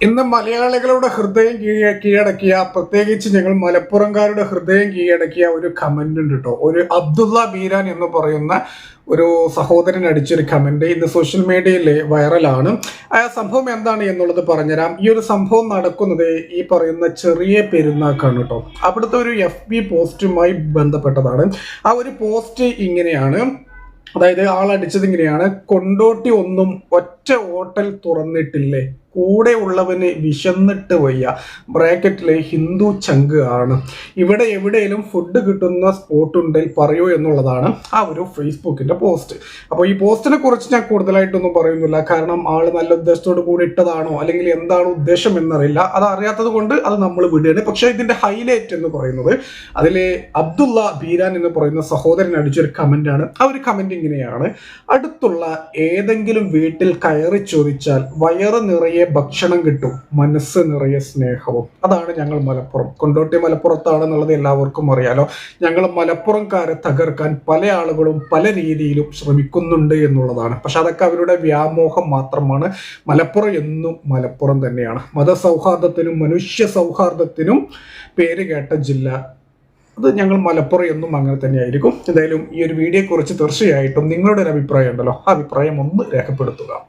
ഇന്ന് മലയാളികളുടെ ഹൃദയം കീഴ കീഴടക്കിയ പ്രത്യേകിച്ച് ഞങ്ങൾ മലപ്പുറംകാരുടെ ഹൃദയം കീഴടക്കിയ ഒരു കമന്റ് ഉണ്ട് കേട്ടോ ഒരു അബ്ദുള്ള ബീരാൻ എന്ന് പറയുന്ന ഒരു സഹോദരൻ അടിച്ചൊരു കമന്റ് ഇന്ന് സോഷ്യൽ മീഡിയയിൽ വൈറലാണ്. ആ സംഭവം എന്താണ് എന്നുള്ളത് പറഞ്ഞുതരാം. ഈ ഒരു സംഭവം നടക്കുന്നത് ഈ പറയുന്ന ചെറിയ പെരുന്നാക്കാണ് കേട്ടോ അവിടുത്തെ ഒരു എഫ് ബി പോസ്റ്റുമായി ബന്ധപ്പെട്ടതാണ്. ആ ഒരു പോസ്റ്റ് ഇങ്ങനെയാണ്. അതായത് ആളടിച്ചത് ഇങ്ങനെയാണ്. കൊണ്ടോട്ടി ഒന്നും ഒറ്റ ഹോട്ടൽ തുറന്നിട്ടില്ലേ? കൂടെ ഉള്ളവന് വിശന്നിട്ട് വയ്യ. ബ്രാക്കറ്റിലെ ഹിന്ദു ചങ്ക് ആണ്. ഇവിടെ എവിടെയെങ്കിലും ഫുഡ് കിട്ടുന്ന സ്പോട്ട് ഉണ്ടെങ്കിൽ പറയൂ എന്നുള്ളതാണ് ആ ഒരു ഫേസ്ബുക്കിന്റെ പോസ്റ്റ്. അപ്പോൾ ഈ പോസ്റ്റിനെ കുറിച്ച് ഞാൻ കൂടുതലായിട്ടൊന്നും പറയുന്നില്ല. കാരണം ആൾ നല്ല ഉദ്ദേശത്തോട് കൂടി ഇട്ടതാണോ അല്ലെങ്കിൽ എന്താണ് ഉദ്ദേശം എന്നറിയില്ല. അത് അറിയാത്തത് കൊണ്ട് അത് നമ്മൾ വിടുകയാണ്. പക്ഷേ ഇതിന്റെ ഹൈലൈറ്റ് എന്ന് പറയുന്നത് അതിലെ അബ്ദുള്ള ബീരാൻ എന്ന് പറയുന്ന സഹോദരൻ അടിച്ചൊരു കമന്റാണ് ആ ഒരു കമന്റ് ഇങ്ങനെയാണ്. അടുത്തുള്ള ഏതെങ്കിലും വീട്ടിൽ കയറി ചോദിച്ചാൽ വയറ് നിറയെ ഭക്ഷണം കിട്ടും മനസ്സ് നിറയെ സ്നേഹവും. അതാണ് ഞങ്ങൾ മലപ്പുറം. കൊണ്ടോട്ടി മലപ്പുറത്താണെന്നുള്ളത് എല്ലാവർക്കും അറിയാലോ. ഞങ്ങൾ മലപ്പുറംകാരെ തകർക്കാൻ പല ആളുകളും പല രീതിയിലും ശ്രമിക്കുന്നുണ്ട് എന്നുള്ളതാണ്. പക്ഷെ അതൊക്കെ അവരുടെ വ്യാമോഹം മാത്രമാണ്. മലപ്പുറം എന്നും മലപ്പുറം തന്നെയാണ്. മതസൗഹാർദ്ദത്തിനും മനുഷ്യ സൗഹാർദ്ദത്തിനും പേര് കേട്ട ജില്ല. അത് ഞങ്ങൾ മലപ്പുറം എന്നും അങ്ങനെ തന്നെയായിരിക്കും. എന്തായാലും ഈ ഒരു വീഡിയോയെക്കുറിച്ച് തീർച്ചയായിട്ടും നിങ്ങളുടെ ഒരു അഭിപ്രായം ഉണ്ടല്ലോ. ആ അഭിപ്രായം ഒന്ന് രേഖപ്പെടുത്തുക.